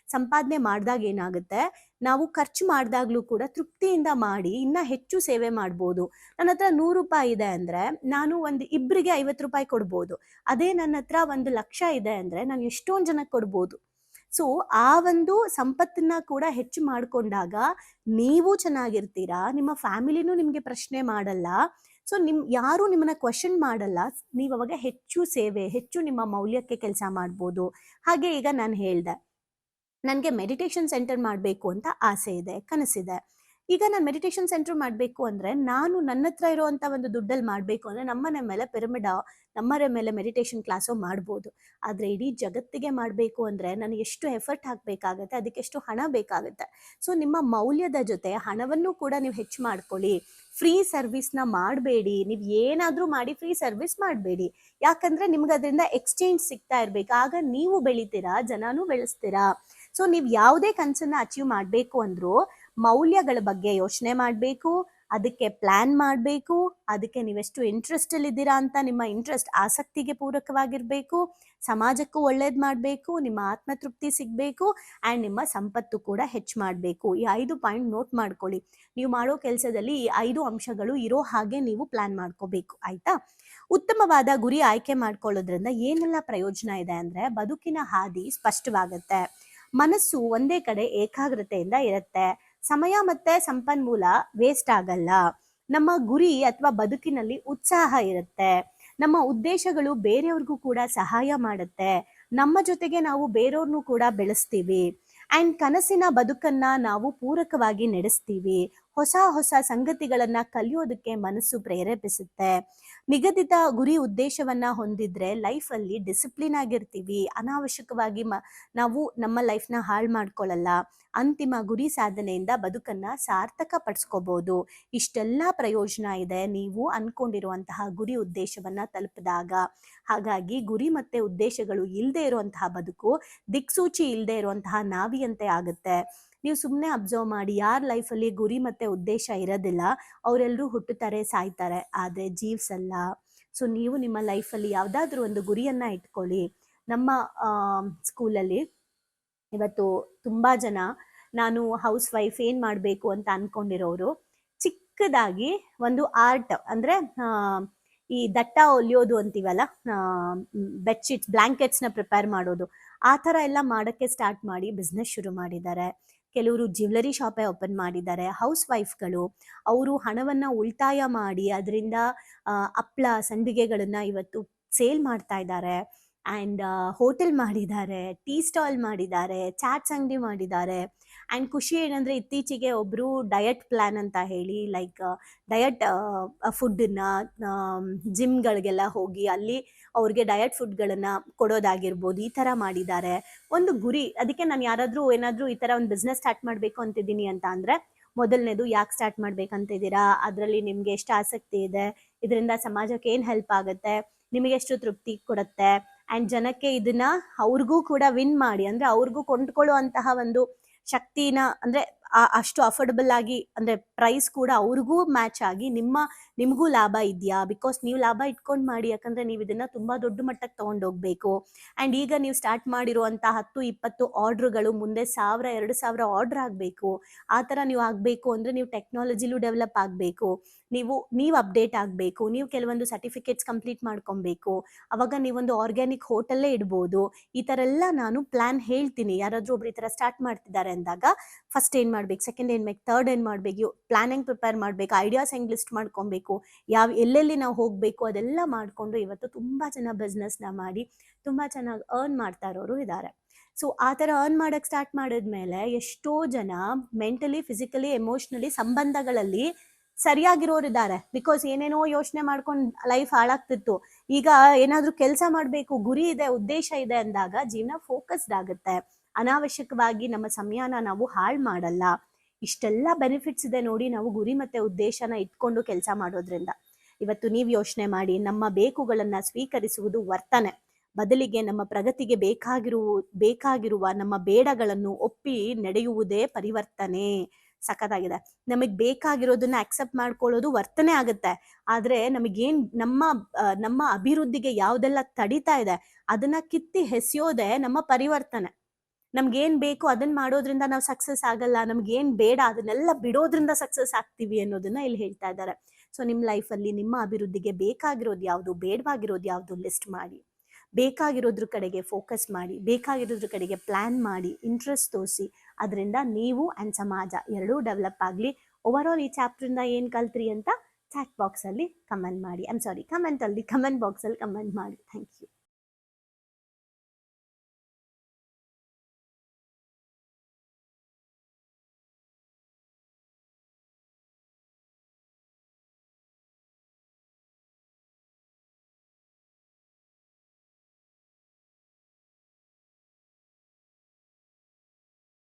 A: ಸಂಪಾದನೆ ಮಾಡಿದಾಗ ಏನಾಗುತ್ತೆ? ನಾವು ಖರ್ಚು ಮಾಡಿದಾಗ್ಲೂ ಕೂಡ ತೃಪ್ತಿಯಿಂದ ಮಾಡಿ ಇನ್ನ ಹೆಚ್ಚು ಸೇವೆ ಮಾಡ್ಬೋದು. ನನ್ನ ಹತ್ರ ನೂರು ರೂಪಾಯಿ ಇದೆ ಅಂದ್ರೆ ನಾನು ಒಂದು ಇಬ್ಬರಿಗೆ ಐವತ್ತು ರೂಪಾಯಿ ಕೊಡ್ಬೋದು. ಅದೇ ನನ್ನ ಹತ್ರ ಒಂದು ಲಕ್ಷ ಇದೆ ಅಂದ್ರೆ ನಾನು ಎಷ್ಟೊಂದು ಜನಕ್ಕೆ ಕೊಡ್ಬೋದು. ಸೊ ಆ ಒಂದು ಸಂಪತ್ತನ್ನ ಕೂಡ ಹೆಚ್ಚು ಮಾಡ್ಕೊಂಡಾಗ ನೀವು ಚೆನ್ನಾಗಿರ್ತೀರಾ? ನಿಮ್ಮ ಫ್ಯಾಮಿಲಿನೂ ನಿಮಗೆ ಪ್ರಶ್ನೆ ಮಾಡಲ್ಲ. ಸೊ ನಿಮ್, ಯಾರು ನಿಮ್ಮನ್ನ ಕ್ವಶನ್ ಮಾಡಲ್ಲ. ನೀವು ಅವಾಗ ಹೆಚ್ಚು ಸೇವೆ, ಹೆಚ್ಚು ನಿಮ್ಮ ಮೌಲ್ಯಕ್ಕೆ ಕೆಲಸ ಮಾಡ್ಬೋದು. ಹಾಗೆ ಈಗ ನಾನು ಹೇಳ್ದೆ. ನನಗೆ ಮೆಡಿಟೇಷನ್ ಸೆಂಟರ್ ಮಾಡಬೇಕು ಅಂತ ಆಸೆ ಇದೆ, ಕನಸಿದೆ. ಈಗ ನಾನು ಮೆಡಿಟೇಷನ್ ಸೆಂಟರ್ ಮಾಡಬೇಕು ಅಂದ್ರೆ ನಾನು ನನ್ನ ಹತ್ರ ಇರುವಂತ ಒಂದು ದುಡ್ಡಲ್ಲಿ ಮಾಡಬೇಕು ಅಂದ್ರೆ ನಮ್ಮನೆ ಮೇಲೆ ಪಿರಮಿಡ ನಮ್ಮರ ಮೇಲೆ ಮೆಡಿಟೇಷನ್ ಕ್ಲಾಸು ಮಾಡ್ಬೋದು. ಆದರೆ ಇಡೀ ಜಗತ್ತಿಗೆ ಮಾಡಬೇಕು ಅಂದರೆ ನನಗೆ ಎಷ್ಟು ಎಫರ್ಟ್ ಹಾಕಬೇಕಾಗತ್ತೆ, ಅದಕ್ಕೆ ಎಷ್ಟು ಹಣ ಬೇಕಾಗುತ್ತೆ. ಸೊ ನಿಮ್ಮ ಮೌಲ್ಯದ ಜೊತೆ ಹಣವನ್ನು ಕೂಡ ನೀವು ಹೆಚ್ಚು ಮಾಡ್ಕೊಳ್ಳಿ. ಫ್ರೀ ಸರ್ವಿಸ್ನ ಮಾಡಬೇಡಿ. ನೀವು ಏನಾದರೂ ಮಾಡಿ ಫ್ರೀ ಸರ್ವಿಸ್ ಮಾಡಬೇಡಿ. ಯಾಕಂದರೆ ನಿಮ್ಗೆ ಅದರಿಂದ ಎಕ್ಸ್ಚೇಂಜ್ ಸಿಗ್ತಾ ಇರಬೇಕು. ಆಗ ನೀವು ಬೆಳಿತೀರಾ, ಜನನೂ ಬೆಳೆಸ್ತೀರಾ. ಸೊ ನೀವು ಯಾವುದೇ ಕನಸನ್ನ ಅಚೀವ್ ಮಾಡಬೇಕು ಅಂದ್ರೂ ಮೌಲ್ಯಗಳ ಬಗ್ಗೆ ಯೋಚನೆ ಮಾಡಬೇಕು, ಅದಕ್ಕೆ ಪ್ಲಾನ್ ಮಾಡಬೇಕು, ಅದಕ್ಕೆ ನೀವೆಷ್ಟು ಇಂಟ್ರೆಸ್ಟ್ ಇದ್ದೀರಾ ಅಂತ ನಿಮ್ಮ ಇಂಟ್ರೆಸ್ಟ್ ಆಸಕ್ತಿಗೆ ಪೂರಕವಾಗಿರಬೇಕು, ಸಮಾಜಕ್ಕೂ ಒಳ್ಳೇದು ಮಾಡಬೇಕು, ನಿಮ್ಮ ಆತ್ಮತೃಪ್ತಿ ಸಿಗಬೇಕು ಆ್ಯಂಡ್ ನಿಮ್ಮ ಸಂಪತ್ತು ಕೂಡ ಹೆಚ್ಚು ಮಾಡಬೇಕು. ಈ ಐದು ಪಾಯಿಂಟ್ ನೋಟ್ ಮಾಡ್ಕೊಳ್ಳಿ. ನೀವು ಮಾಡೋ ಕೆಲಸದಲ್ಲಿ ಈ ಐದು ಅಂಶಗಳು ಇರೋ ಹಾಗೆ ನೀವು ಪ್ಲಾನ್ ಮಾಡ್ಕೋಬೇಕು, ಆಯ್ತಾ? ಉತ್ತಮವಾದ ಗುರಿ ಆಯ್ಕೆ ಮಾಡ್ಕೊಳ್ಳೋದ್ರಿಂದ ಏನೆಲ್ಲ ಪ್ರಯೋಜನ ಇದೆ ಅಂದರೆ ಬದುಕಿನ ಹಾದಿ ಸ್ಪಷ್ಟವಾಗುತ್ತೆ. ಮನಸ್ಸು ಒಂದೇ ಕಡೆ ಏಕಾಗ್ರತೆಯಿಂದ ಇರುತ್ತೆ. ಸಮಯ ಮತ್ತೆ ಸಂಪನ್ಮೂಲ ವೇಸ್ಟ್ ಆಗಲ್ಲ. ನಮ್ಮ ಗುರಿ ಅಥವಾ ಬದುಕಿನಲ್ಲಿ ಉತ್ಸಾಹ ಇರುತ್ತೆ. ನಮ್ಮ ಉದ್ದೇಶಗಳು ಬೇರೆಯವ್ರಿಗೂ ಕೂಡ ಸಹಾಯ ಮಾಡುತ್ತೆ. ನಮ್ಮ ಜೊತೆಗೆ ನಾವು ಬೇರೆಯವ್ರನ್ನೂ ಕೂಡ ಬೆಳೆಸ್ತೀವಿ. ಆ್ಯಂಡ್ ಕನಸಿನ ಬದುಕನ್ನ ನಾವು ಪೂರಕವಾಗಿ ನಡೆಸ್ತೀವಿ. ಹೊಸ ಹೊಸ ಸಂಗತಿಗಳನ್ನ ಕಲಿಯೋದಕ್ಕೆ ಮನಸ್ಸು ಪ್ರೇರೇಪಿಸುತ್ತೆ. ನಿಗದಿತ ಗುರಿ ಉದ್ದೇಶವನ್ನ ಹೊಂದಿದ್ರೆ ಲೈಫ್ ಅಲ್ಲಿ ಡಿಸಿಪ್ಲಿನ್ ಆಗಿರ್ತೀವಿ. ಅನಾವಶ್ಯಕವಾಗಿ ಮ, ನಾವು ನಮ್ಮ ಲೈಫ್ನ ಹಾಳು ಮಾಡ್ಕೊಳ್ಳಲ್ಲ ಅಂತಿಮ ಗುರಿ ಸಾಧನೆಯಿಂದ ಬದುಕನ್ನ ಸಾರ್ಥಕ ಪಡಿಸ್ಕೋಬಹುದು ಇಷ್ಟೆಲ್ಲ ಪ್ರಯೋಜನ ಇದೆ ನೀವು ಅನ್ಕೊಂಡಿರುವಂತಹ ಗುರಿ ಉದ್ದೇಶವನ್ನ ತಲುಪಿದಾಗ. ಹಾಗಾಗಿ ಗುರಿ ಮತ್ತೆ ಉದ್ದೇಶಗಳು ಇಲ್ಲದೆ ಇರುವಂತಹ ಬದುಕು, ದಿಕ್ಸೂಚಿ ಇಲ್ಲದೆ ಇರುವಂತಹ ನಾವಿಯಂತೆ ಆಗುತ್ತೆ. ನೀವು ಸುಮ್ಮನೆ ಅಬ್ಸರ್ವ್ ಮಾಡಿ, ಯಾರ ಲೈಫಲ್ಲಿ ಗುರಿ ಮತ್ತು ಉದ್ದೇಶ ಇರೋದಿಲ್ಲ ಅವರೆಲ್ಲರೂ ಹುಟ್ಟುತ್ತಾರೆ, ಸಾಯ್ತಾರೆ. ಆದರೆ ಜೀವ್ಸಲ್ಲ ಸೊ ನೀವು ನಿಮ್ಮ ಲೈಫಲ್ಲಿ ಯಾವುದಾದ್ರೂ ಒಂದು ಗುರಿಯನ್ನು ಇಟ್ಕೊಳ್ಳಿ. ನಮ್ಮ ಸ್ಕೂಲಲ್ಲಿ ಇವತ್ತು ತುಂಬ ಜನ ನಾನು ಹೌಸ್ ವೈಫ್ ಏನು ಮಾಡಬೇಕು ಅಂತ ಅಂದ್ಕೊಂಡಿರೋರು ಚಿಕ್ಕದಾಗಿ ಒಂದು ಆರ್ಟ್ ಅಂದರೆ ಈ ದಟ್ಟ ಹೊಲಿಯೋದು ಅಂತೀವಲ್ಲ ಬೆಡ್ಶೀಟ್ಸ್ ಬ್ಲ್ಯಾಂಕೆಟ್ಸ್ನ ಪ್ರಿಪೇರ್ ಮಾಡೋದು. ಆ ಥರ ಎಲ್ಲ ಮಾಡೋಕ್ಕೆ ಸ್ಟಾರ್ಟ್ ಮಾಡಿ ಬಿಸ್ನೆಸ್ ಶುರು ಮಾಡಿದ್ದಾರೆ. ಕೆಲವರು ಜ್ಯುವೆಲರಿ ಶಾಪೇ ಓಪನ್ ಮಾಡಿದ್ದಾರೆ ಹೌಸ್ ವೈಫ್ಗಳು ಅವರು ಹಣವನ್ನು ಉಳಿತಾಯ ಮಾಡಿ ಅದರಿಂದ ಹಪ್ಪಳ ಸಂಡಿಗೆಗಳನ್ನು ಇವತ್ತು ಸೇಲ್ ಮಾಡ್ತಾ ಇದ್ದಾರೆ. ಆ್ಯಂಡ್ ಹೋಟೆಲ್ ಮಾಡಿದ್ದಾರೆ ಟೀ ಸ್ಟಾಲ್ ಮಾಡಿದ್ದಾರೆ ಚಾಟ್ಸ್ ಅಂಗಡಿ ಮಾಡಿದ್ದಾರೆ. ಆ್ಯಂಡ್ ಖುಷಿ ಏನಂದರೆ ಇತ್ತೀಚೆಗೆ ಒಬ್ಬರು ಡಯಟ್ ಪ್ಲ್ಯಾನ್ ಅಂತ ಹೇಳಿ ಲೈಕ್ ಡಯಟ್ ಫುಡ್ಡನ್ನು ಜಿಮ್ಗಳಿಗೆಲ್ಲ ಹೋಗಿ ಅಲ್ಲಿ ಅವ್ರಿಗೆ ಡಯಟ್ ಫುಡ್ಗಳನ್ನು ಕೊಡೋದಾಗಿರ್ಬೋದು, ಈ ಥರ ಮಾಡಿದ್ದಾರೆ. ಒಂದು ಗುರಿ, ಅದಕ್ಕೆ ನಾನು ಯಾರಾದರೂ ಏನಾದರೂ ಈ ಥರ ಒಂದು ಬಿಸ್ನೆಸ್ ಸ್ಟಾರ್ಟ್ ಮಾಡಬೇಕು ಅಂತಿದ್ದೀನಿ ಅಂತ ಅಂದರೆ, ಮೊದಲನೇದು ಯಾಕೆ ಸ್ಟಾರ್ಟ್ ಮಾಡ್ಬೇಕಂತಿದ್ದೀರಾ? ಅದರಲ್ಲಿ ನಿಮಗೆ ಎಷ್ಟು ಆಸಕ್ತಿ ಇದೆ? ಇದರಿಂದ ಸಮಾಜಕ್ಕೆ ಏನು ಹೆಲ್ಪ್ ಆಗುತ್ತೆ? ನಿಮಗೆ ಎಷ್ಟು ತೃಪ್ತಿ ಕೊಡುತ್ತೆ? ಆ್ಯಂಡ್ ಜನಕ್ಕೆ ಇದನ್ನ ಅವ್ರಿಗೂ ಕೂಡ ವಿನ್ ಮಾಡಿ, ಅಂದರೆ ಅವ್ರಿಗೂ ಕೊಂಡ್ಕೊಳ್ಳುವಂತಹ ಒಂದು ಶಕ್ತಿನ ಅಂದ್ರೆ ಅಷ್ಟು ಅಫೋರ್ಡಬಲ್ ಆಗಿ ಅಂದರೆ ಪ್ರೈಸ್ ಕೂಡ ಅವ್ರಿಗೂ ಮ್ಯಾಚ್ ಆಗಿ ನಿಮ್ಮ, ನಿಮಗೂ ಲಾಭ ಇದೆಯಾ? ಬಿಕಾಸ್ ನೀವು ಲಾಭ ಇಟ್ಕೊಂಡು ಮಾಡಿ, ಯಾಕಂದರೆ ನೀವು ಇದನ್ನು ತುಂಬ ದೊಡ್ಡ ಮಟ್ಟಕ್ಕೆ ತೊಗೊಂಡೋಗ್ಬೇಕು. ಆ್ಯಂಡ್ ಈಗ ನೀವು ಸ್ಟಾರ್ಟ್ ಮಾಡಿರುವಂಥ ಹತ್ತು, ಇಪ್ಪತ್ತು ಆರ್ಡ್ರುಗಳು ಮುಂದೆ ಸಾವಿರ, ಎರಡು ಸಾವಿರ ಆರ್ಡ್ರ್ ಆಗಬೇಕು. ಆ ಥರ ನೀವು ಆಗಬೇಕು ಅಂದರೆ ನೀವು ಟೆಕ್ನಾಲಜಿಲೂ ಡೆವಲಪ್ ಆಗಬೇಕು. ನೀವು ನೀವು ಅಪ್ಡೇಟ್ ಆಗಬೇಕು. ನೀವು ಕೆಲವೊಂದು ಸರ್ಟಿಫಿಕೇಟ್ಸ್ ಕಂಪ್ಲೀಟ್ ಮಾಡ್ಕೊಬೇಕು. ಅವಾಗ ನೀವೊಂದು ಆರ್ಗ್ಯಾನಿಕ್ ಹೋಟೆಲ್ಲೇ ಇಡ್ಬೋದು. ಈ ಥರ ಎಲ್ಲ ನಾನು ಪ್ಲ್ಯಾನ್ ಹೇಳ್ತೀನಿ. ಯಾರಾದರೂ ಒಬ್ರು ಈ ಥರ ಸ್ಟಾರ್ಟ್ ಮಾಡ್ತಿದ್ದಾರೆ ಅಂದಾಗ ಫಸ್ಟ್ ಏನು ಮಾಡ್ಬೇಕು? ಸೆಕೆಂಡ್ ಏನು ಮಾಡ್ಬೇಕು? ತರ್ಡ್ ಏನು ಮಾಡಬೇಕು? ಪ್ಲ್ಯಾನ್ ಹೆಂಗೆ ಪ್ರಿಪೇರ್ ಮಾಡಬೇಕು, ಐಡಿಯಾಸ್ ಹೆಂಗೆ ಲಿಸ್ಟ್ ಮಾಡ್ಕೊಬೇಕು, ಯಾವ, ಎಲ್ಲೆಲ್ಲಿ ನಾವು ಹೋಗಬೇಕು ಅದೆಲ್ಲ ಮಾಡಿಕೊಂಡು ಇವತ್ತು ತುಂಬ ಜನ ಬಿಸ್ನೆಸ್ನ ಮಾಡಿ ತುಂಬ ಚೆನ್ನಾಗಿ ಅರ್ನ್ ಮಾಡ್ತಾ ಇರೋರು ಇದ್ದಾರೆ ಸೊ ಆ ಥರ ಅರ್ನ್ ಮಾಡೋಕ್ಕೆ ಸ್ಟಾರ್ಟ್ ಮಾಡಿದ್ಮೇಲೆ ಎಷ್ಟೋ ಜನ ಮೆಂಟಲಿ ಫಿಸಿಕಲಿ ಎಮೋಷ್ನಲಿ ಸಂಬಂಧಗಳಲ್ಲಿ ಸರಿಯಾಗಿರೋರು ಇದ್ದಾರೆ ಬಿಕಾಸ್ ಏನೇನೋ ಯೋಚನೆ ಮಾಡ್ಕೊಂಡು ಲೈಫ್ ಹಾಳಾಗ್ತಿತ್ತು. ಈಗ ಏನಾದರೂ ಕೆಲಸ ಮಾಡಬೇಕು, ಗುರಿ ಇದೆ, ಉದ್ದೇಶ ಇದೆ ಅಂದಾಗ ಜೀವನ ಫೋಕಸ್ಡ್ ಆಗುತ್ತೆ. ಅನಾವಶ್ಯಕವಾಗಿ ನಮ್ಮ ಸಮಯನ ನಾವು ಹಾಳು ಮಾಡಲ್ಲ. ಇಷ್ಟೆಲ್ಲ ಬೆನಿಫಿಟ್ಸ್ ಇದೆ ನೋಡಿ ನಾವು ಗುರಿ ಮತ್ತೆ ಉದ್ದೇಶನ ಇಟ್ಕೊಂಡು ಕೆಲಸ ಮಾಡೋದ್ರಿಂದ. ಇವತ್ತು ನೀವು ಯೋಚನೆ ಮಾಡಿ ನಮ್ಮ ಬೇಕುಗಳನ್ನ ಸ್ವೀಕರಿಸುವುದು ವರ್ತನೆ. ಬದಲಿಗೆ ನಮ್ಮ ಪ್ರಗತಿಗೆ ಬೇಕಾಗಿರುವ ಬೇಕಾಗಿರುವ ನಮ್ಮ ಬೇಡಗಳನ್ನು ಒಪ್ಪಿ ನಡೆಯುವುದೇ ಪರಿವರ್ತನೆ. ಸಖತ್ತಾಗಿದೆ. ನಮಗೆ ಬೇಕಾಗಿರೋದನ್ನ ಅಕ್ಸೆಪ್ಟ್ ಮಾಡ್ಕೊಳ್ಳೋದು ವರ್ತನೆ ಆಗುತ್ತೆ. ಆದ್ರೆ ನಮಗೇನ್, ನಮ್ಮ ನಮ್ಮ ಅಭಿವೃದ್ಧಿಗೆ ಯಾವುದೆಲ್ಲ ತಡಿತಾ ಇದೆ, ಅದನ್ನ ಕಿತ್ತಿ ಹೆಸೆಯೋದೇ ನಮ್ಮ ಪರಿವರ್ತನೆ. ನಮ್ಗೇನ್ ಬೇಕು ಅದನ್ನ ಮಾಡೋದ್ರಿಂದ ನಾವು ಸಕ್ಸಸ್ ಆಗಲ್ಲ, ನಮ್ಗೇನ್ ಬೇಡ ಅದನ್ನೆಲ್ಲ ಬಿಡೋದ್ರಿಂದ ಸಕ್ಸಸ್ ಆಗ್ತೀವಿ ಅನ್ನೋದನ್ನ ಇಲ್ಲಿ ಹೇಳ್ತಾ ಇದ್ದಾರೆ. ಸೊ ನಿಮ್ಮ ಲೈಫಲ್ಲಿ ನಿಮ್ಮ ಅಭಿವೃದ್ಧಿಗೆ ಬೇಕಾಗಿರೋದು ಯಾವುದು, ಬೇಡವಾಗಿರೋದು ಯಾವುದು ಲಿಸ್ಟ್ ಮಾಡಿ. ಬೇಕಾಗಿರೋದ್ರ ಕಡೆಗೆ ಫೋಕಸ್ ಮಾಡಿ, ಬೇಕಾಗಿರೋದ್ರ ಕಡೆಗೆ ಪ್ಲ್ಯಾನ್ ಮಾಡಿ ಇಂಟ್ರೆಸ್ಟ್ ತೋರಿಸಿ, ಅದರಿಂದ ನೀವು ಆ್ಯಂಡ್ ಸಮಾಜ ಎರಡೂ ಡೆವಲಪ್ ಆಗಲಿ. ಓವರ್ ಆಲ್ ಈ ಚಾಪ್ಟ್ರಿಂದ ಏನು ಕಲ್ತ್ರಿ ಅಂತ ಚಾಟ್ ಬಾಕ್ಸಲ್ಲಿ ಕಮೆಂಟ್ ಮಾಡಿ. ಐಮ್ ಸಾರಿ ಕಮೆಂಟಲ್ಲಿ ಕಮೆಂಟ್ ಬಾಕ್ಸಲ್ಲಿ ಕಮೆಂಟ್ ಮಾಡಿ. Thank you